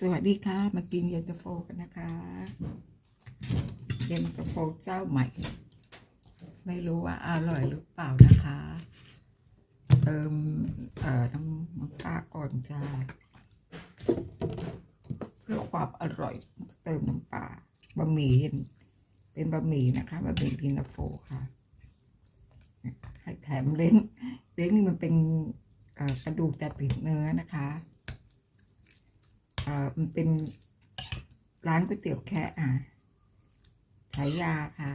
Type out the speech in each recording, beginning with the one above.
สวัสดีค่ะ มากินเย็นตาโฟกันนะคะเย็นตาโฟเจ้าใหม่ ไม่รู้ว่าอร่อยหรือเปล่านะคะ เติมเอ่อน้ำน้ำปลาก่อนจ้าเพื่อความอร่อยเติมน้ำปลาบะหมี่เป็นบะหมี่นะคะบะหมี่ย็นตาโฟค่ะให้แถมเล้งเล้งนี่มันเป็นกระดูกแต่ติดเนื้อนะคะ เออมันเป็นร้านก๋วยเตี๋ยวแค่อะใช้ยาค่ะ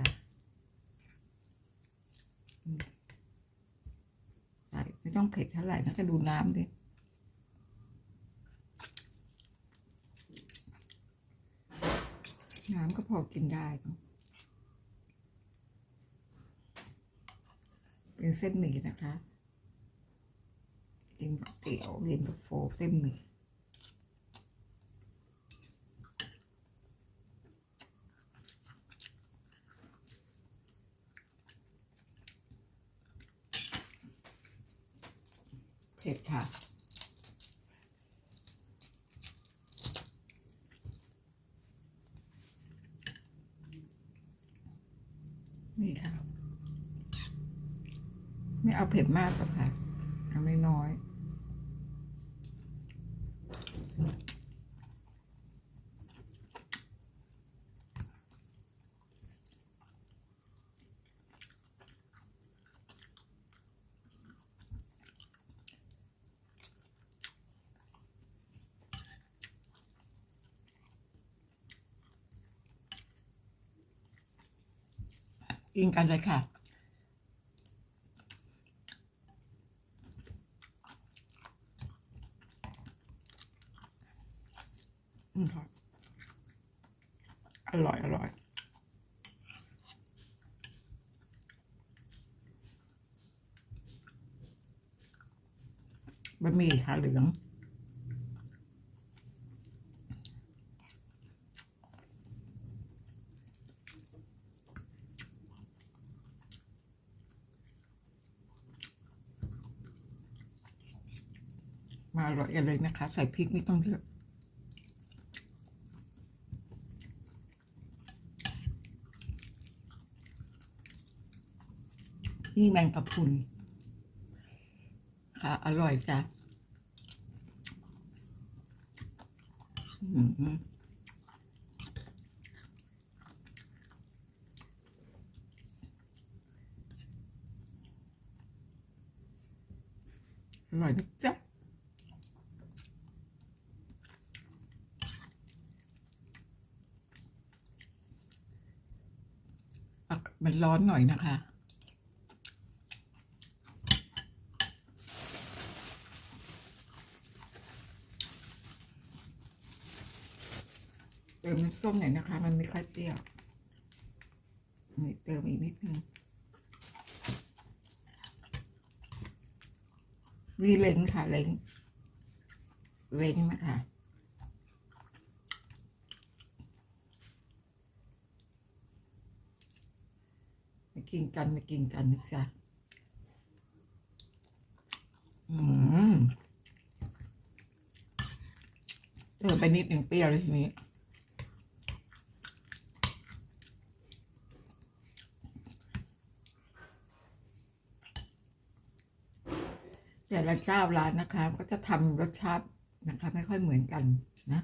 ใส่ไม่ต้องเผ็ดเท่าไหร่นะก็ดูน้ำดิน้ำก็พอกินได้เป็นเส้นหมี่นะคะกินก๋วยเตี๋ยวเย็นตาโฟเส้นหมี่ เผ็ดค่ะ นี่ค่ะ ไม่เอาเผ็ดมากหรอกค่ะ เอาไม่น้อย กินกันเลยค่ะอืมค่ะ อร่อย อร่อยบะหมี่ค่ะเหลือง มาอร่อยกันเลยนะคะ ใส่พริกไม่ต้องเยอะนี่แมงกะพรุนค่ะ อร่อยจ้ะอร่อยนะจ๊ะ มันร้อนหน่อยนะคะ เติมน้ำส้มหน่อยนะคะ มันไม่ค่อยเปรี้ยวนี่เติมอีกนิดนึงรีเล้งค่ะเล้งเล้งนะคะ มากินกันมากินกันนะจ๊ะอืมเติมไปนิดหนึ่งเปรี้ยวเลยทีนี้แต่ละเจ้าร้านนะคะ ก็จะทำรสชาตินะคะ ไม่ค่อยเหมือนกันนะ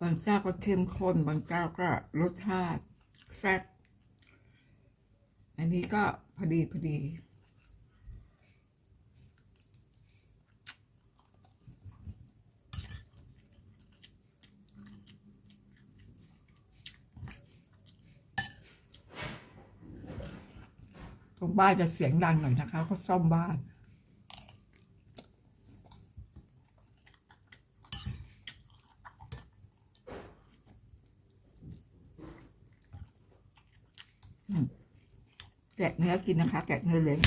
บางเจ้าก็เข้มข้น บางเจ้าก็รสชาติแซ่บอันนี้ก็พอดีพอดี ตรงบ้านจะเสียงดังหน่อยนะคะเขาซ่อมบ้าน แกะเนื้อกินนะคะ แกะเนื้อเล้ง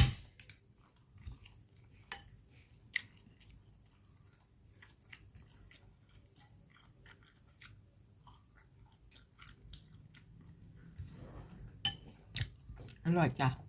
อร่อยจ้ะ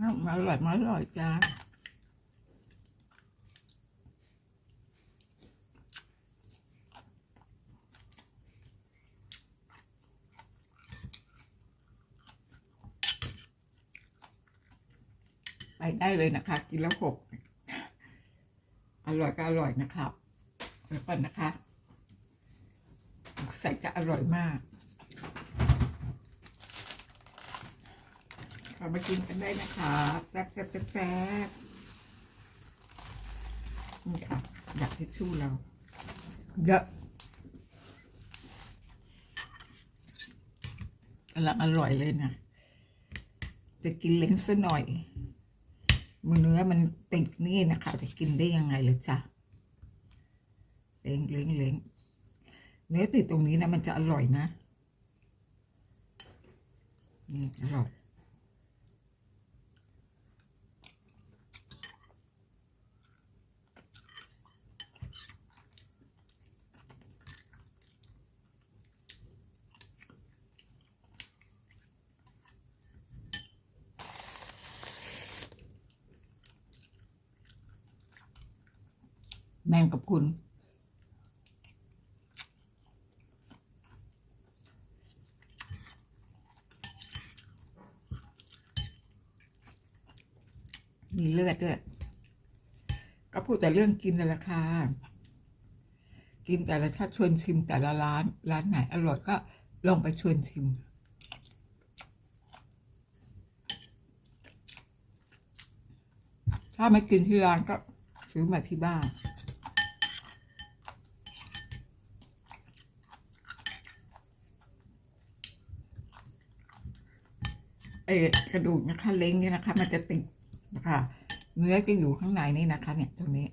อ้าวมาอร่อยมาอร่อยจ้าไปได้เลยนะคะ กินแล้วหก อร่อยก็อร่อยนะครับเดี๋ยวก่อนนะคะใส่จะอร่อยมาก เรามากินกันได้นะคะแซ่บแซ่บแซ่บแซ่บนี่ค่ะอยากทิชชู่เราเยอะกำลังอร่อยเลยนะจะกินเล้งซะหน่อยมือเนื้อมันติดนี่นะคะ จะกินได้ยังไงเลยจ้ะเล้งเล้งเล้งเนื้อติดตรงนี้นะมันจะอร่อยนะนี่อร่อย แมงกับคุณ มีเลือดด้วย ก็พูดแต่เรื่องกินนั่ละค่ะกินแต่ละชาติชวนชิมแต่ละร้าน ร้านไหนอร่อยก็ลองไปชวนชิมถ้าไม่กินที่ร้านก็ซื้อมาที่บ้าน เออกระดูกนะคะ เล้งเนี่ยนะคะ มันจะติดนะคะ เนื้อจะอยู่ข้างในนี่นะคะ เนี่ยตรงนี้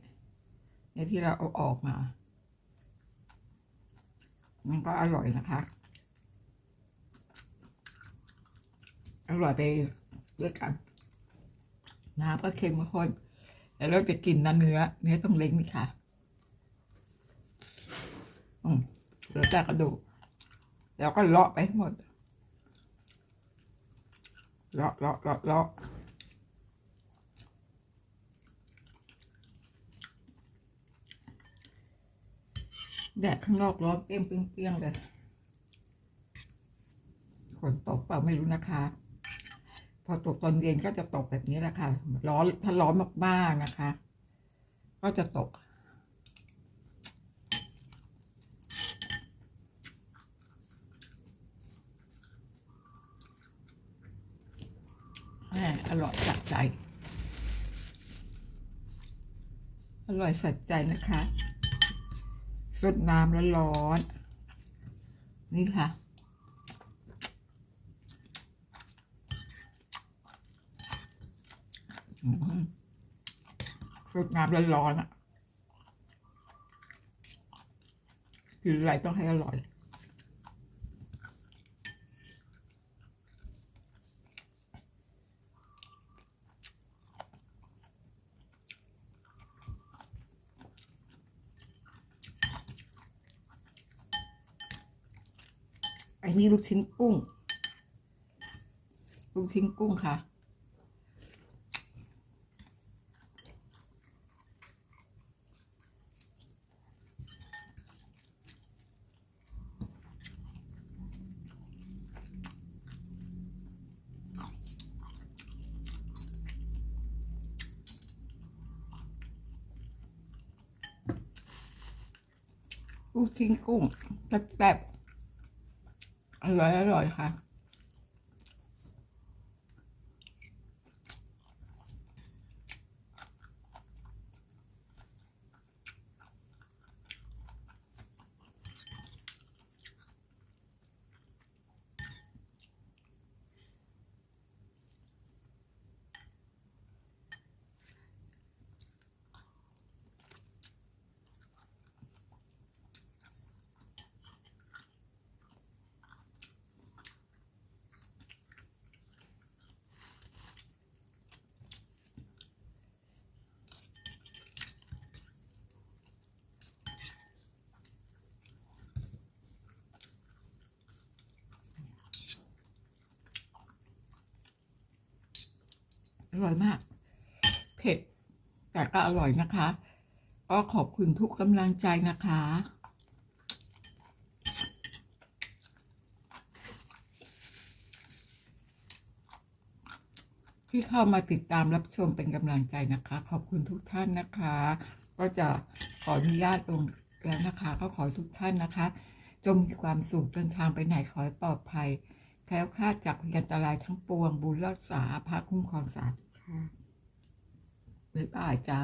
เนี่ยที่เราเอาออกมา มันก็อร่อยนะคะ อร่อยไปด้วยกันน้ำก็เค็มข้นแล้วเราจะกินนะเนื้อ เนื้อต้องเล้งนี่ค่ะ อืมเหลือแต่กระดูกแล้วก็เลาะไปให้หมด เลาะเลาะเลาะเลาะแดดข้างนอกร้อนเปรี้ยงเปรี้ยงเปียงเลยฝนตกเปล่าไม่รู้นะคะ พอตกตอนเย็นก็จะตกแบบนี้แหละค่ะ ร้อนถ้าร้อนมากๆนะคะ ก็จะตก มอร่อยสัใจ อร่อยสัใจนะคะสดน้ำแล้วร้อนๆนี่ค่ะ สดน้ำแล้วร้อนๆอะกินอะไรต้องให้อร่อย นนี้ลูกชิ้นกุ้ง ลูกชิ้นกุ้งค่ะ ลูกชิ้นกุ้งแซ่บๆ อร่อยอร่อยค่ะ อร่อยมาก เผ็ด แต่ก็อร่อยนะคะ ก็ขอบคุณทุกกำลังใจนะคะ ที่เข้ามาติดตามรับชมเป็นกำลังใจนะคะ ขอบคุณทุกท่านนะคะ ก็จะขออนุญาตลงแล้วนะคะ ก็ขอทุกท่านนะคะ จงมีความสุขเดินทางไปไหนขอให้ปลอดภัยแคล้วคลาดจากพยันตรายทั้งปวง บุญรักษาพระคุ้มครองสาธุ บ๊ายบายจ้า